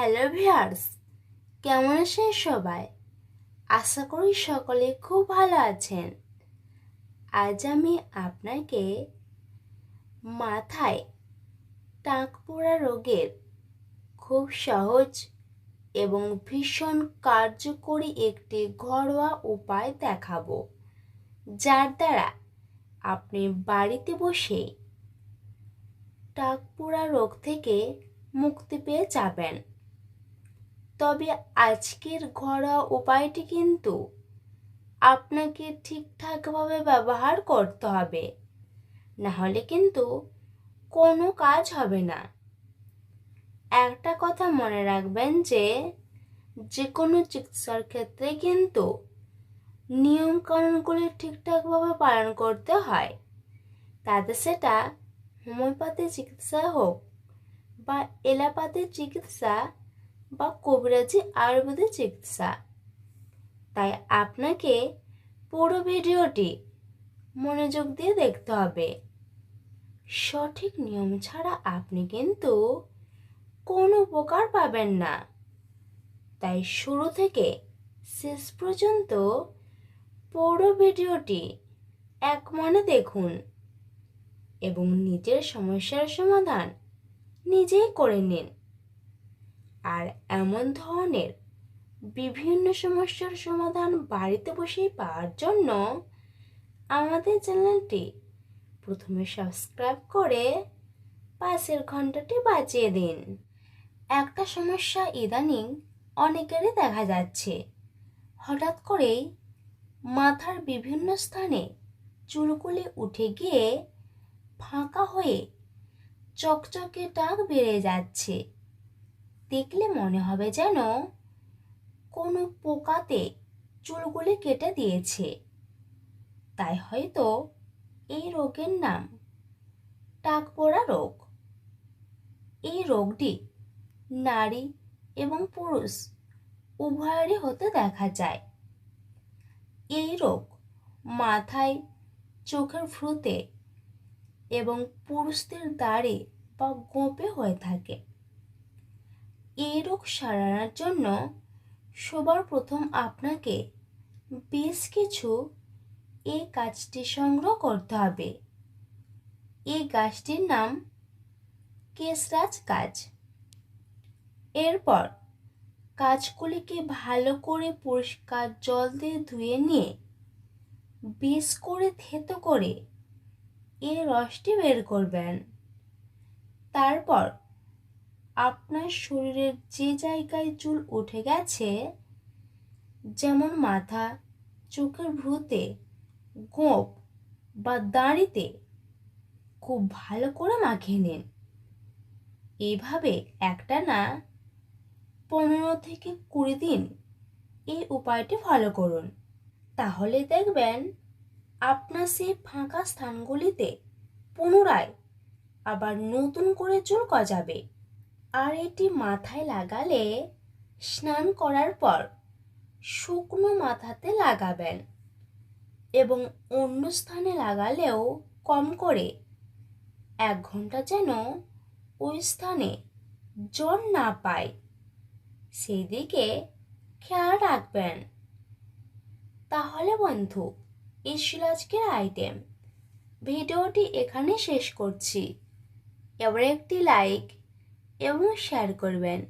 Hello viewers কেমন আছেন সবাই? আশা করি সকলে খুব ভালো আছেন। আজ আমি আপনাকে মাথায় টাক পোড়া রোগের খুব সহজ এবং ভীষণ কার্যকরী একটি ঘরোয়া উপায় দেখাবো, যার দ্বারা আপনি বাড়িতে বসে টাক পোড়া রোগ থেকে মুক্তি পেয়ে যাবেন। তবে আজকের ঘরোয়া উপায়টি কিন্তু আপনাকে ঠিকঠাকভাবে ব্যবহার করতে হবে। না হলে কিন্তু কোনো কাজ হবে না। একটা কথা মনে রাখবেন যে যে কোনো চিকিৎসার ক্ষেত্রে কিন্তু নিয়মকানুনগুলি ঠিকঠাকভাবে পালন করতে হয়। তাতে সেটা হোমিওপ্যাথি চিকিৎসা হোক বা এলাপাতি চিকিৎসা বা কবিরাজি আয়ুর্বেদিক চিকিৎসা। তাই আপনাকে পুরো ভিডিওটি মনোযোগ দিয়ে দেখতে হবে। সঠিক নিয়ম ছাড়া আপনি কিন্তু কোনো উপকার পাবেন না। তাই শুরু থেকে শেষ পর্যন্ত পুরো ভিডিওটি এক মনে দেখুন এবং নিজের সমস্যার সমাধান নিজেই করে নিন। আর এমন ধরনের বিভিন্ন সমস্যার সমাধান বাড়িতে বসেই পাওয়ার জন্য আমাদের চ্যানেলটি প্রথমে সাবস্ক্রাইব করে পাশের ঘন্টাটি বাজিয়ে দিন। একটা সমস্যা ইদানিং অনেকেরই দেখা যাচ্ছে। হঠাৎ করেই মাথার বিভিন্ন স্থানে চুলগুলি উঠে গিয়ে ফাঁকা হয়ে চকচকে টাক বেড়ে যাচ্ছে। দেখলে মনে হবে যেন কোনো পোকাতে চুলগুলি কেটে দিয়েছে। তাই হয়তো এই রোগের নাম টাক পড়া রোগ। এই রোগটি নারী এবং পুরুষ উভয়েরই হতে দেখা যায়। এই রোগ মাথায়, চোখের ফ্রুতে এবং পুরুষদের দাড়ি বা গোপে হয়ে থাকে। এই রোগ সারানোর জন্য সবার প্রথম আপনাকে বেশ কিছু এই গাছটি সংগ্রহ করতে হবে। এই গাছটির নাম কেশরাজ গাছ। এরপর গাছগুলিকে ভালো করে পরিষ্কার জল দিয়ে ধুয়ে নিয়ে বেশ করে থেতো করে এর রসটি বের করবেন। তারপর আপনার শরীরের যে জায়গায় চুল উঠে গেছে, যেমন মাথা, চোখের ভ্রুতে গোপ বা দাঁড়িতে, খুব ভালো করে মাখিয়ে নিন। এইভাবে একটা না পনেরো থেকে কুড়ি দিন এই উপায়টি ফলো করুন। তাহলে দেখবেন আপনার সেই ফাঁকা স্থানগুলিতে পুনরায় আবার নতুন করে চুল গজাবে। আর এটি মাথায় লাগালে স্নান করার পর শুকনো মাথাতে লাগাবেন এবং অন্য স্থানে লাগালেও কম করে এক ঘণ্টা যেন ওই স্থানে জ্বর না পায়। সেই দিকে খেয়াল রাখবেন। তাহলে বন্ধু, এই ছিল আজকের আইটেম ভিডিওটি এখানে শেষ করছি। এবার একটি লাইক এবং শেয়ার করবেন।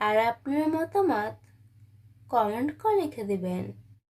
আর আপনার মতামত কমেন্ট করে লিখে দেবেন।